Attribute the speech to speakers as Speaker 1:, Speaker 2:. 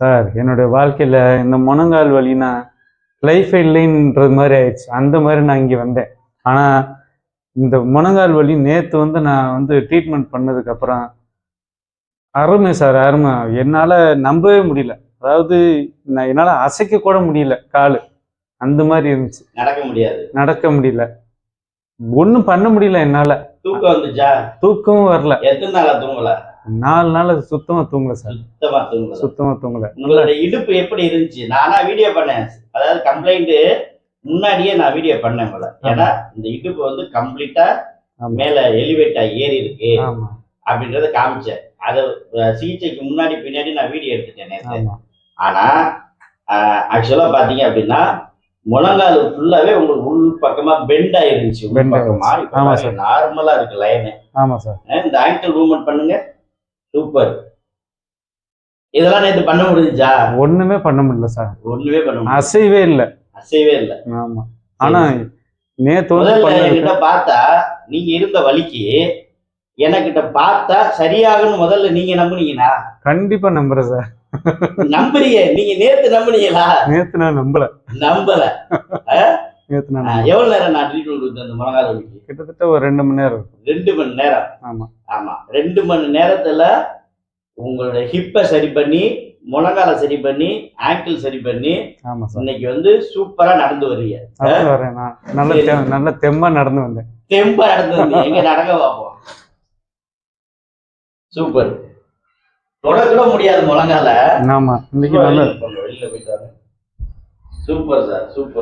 Speaker 1: Sir என்னுடைய வாழ்க்கையில இந்த முழங்கால் வலினா லைஃப் இல்லைன்றது மாதிரி ஆயிடுச்சு. அந்த மாதிரி நான் இங்கே வந்தேன். ஆனா இந்த முழங்கால் வலி நேத்து வந்து நான் வந்து ட்ரீட்மெண்ட் பண்ணதுக்கு அப்புறம் அருமை சார் அருமை. என்னால நம்பவே முடியல. அதாவது நான் என்னால அசைக்க கூட முடியல காலு. அந்த மாதிரி இருந்துச்சு.
Speaker 2: நடக்க முடியாது.
Speaker 1: நடக்க முடியல. ஒன்றும் பண்ண முடியல என்னால.
Speaker 2: தூக்கம் வந்துச்சா?
Speaker 1: தூக்கமும் வரல.
Speaker 2: எத்தனை நாளா தூங்கல?
Speaker 1: நாலு நாள் சுத்தமா தூங்கல சார்.
Speaker 2: சுத்தமா தூங்கல.
Speaker 1: சுத்தமா தூங்கல.
Speaker 2: உங்களோட இடுப்பு எப்படி இருந்துச்சு? நானா வீடியோ பண்ணேன். அதாவது கம்ப்ளைண்ட் முன்னாடியே நான் வீடியோ பண்ணேன் போல. ஏன்னா இந்த இடுப்பு வந்து கம்ப்ளீட்டா. மேல எலிவேட் ஆகி ஏறி இருக்கு. அப்படின்றத காமிச்சேன். அது சிகிச்சைக்கு முன்னாடி பின்னாடி நான் வீடியோ எடுத்துட்டேன் ஆனா ஆக்சுவலா பாத்தீங்க அப்படின்னா முழங்கால் ஃபுல்லாவே உங்களுக்கு உள் பக்கமா பெண்ட் ஆயிருந்துச்சு உள் பக்கமா.
Speaker 1: ஆமா சார்.
Speaker 2: நார்மலா இருக்கு லைனு
Speaker 1: ஆமா சார்.
Speaker 2: இந்த ஆங்கிள் மூவ்மெண்ட் பண்ணுங்க. சூப்பர் இதெல்லாம் நேத்து பண்ண முடிஞ்சுச்சா?
Speaker 1: ஒண்ணுமே பண்ண முடியல சார்.
Speaker 2: ஒண்ணுமே பண்ண
Speaker 1: அசைவே இல்லை.
Speaker 2: அசையவே இல்லை.
Speaker 1: ஆமா. ஆனா நேத்து வந்து
Speaker 2: முதல்ல என்கிட்ட பார்த்தா நீங்க இருந்த வலிக்கு எனக்கிட்ட பார்த்தா சரியாகும்னு முதல்ல நீங்க நம்புனீங்களா?
Speaker 1: கண்டிப்பா நம்புறேன் சார்.
Speaker 2: நம்புறீங்க நீங்க நேத்து நம்புனீங்களா?
Speaker 1: நேத்து நான் நம்பல.
Speaker 2: நம்பல.
Speaker 1: நேத்து நான்.
Speaker 2: எவ்வளவு நேரம் நான் ட்ரீட்மெண்ட் கொடுத்தேன் அந்த முழங்கால் வலிக்கு
Speaker 1: கிட்டத்தட்ட ஒரு ரெண்டு மணி நேரம்
Speaker 2: ரெண்டு மணி நேரம்?
Speaker 1: ஆமா.
Speaker 2: ஆமா. ரெண்டு மணி நேரத்துல உங்களோட ஹிப்பை சரி பண்ணி முழங்கால சரி பண்ணி ஆங்கிள் சரி பண்ணி இன்னைக்கு வந்து சூப்பரா நடந்து வர்றீங்க.
Speaker 1: நல்ல நல்ல தெம்பா நடந்து வந்தேன்.
Speaker 2: தெம்பா நடந்து வந்தீங்க. எங்க நடக்க பார்ப்போம் சூப்பர். தொடக்கூட முடியாது முழங்கால.
Speaker 1: ஆமா இன்னைக்கு நல்ல
Speaker 2: வெளியில வாங்க. Super sir super.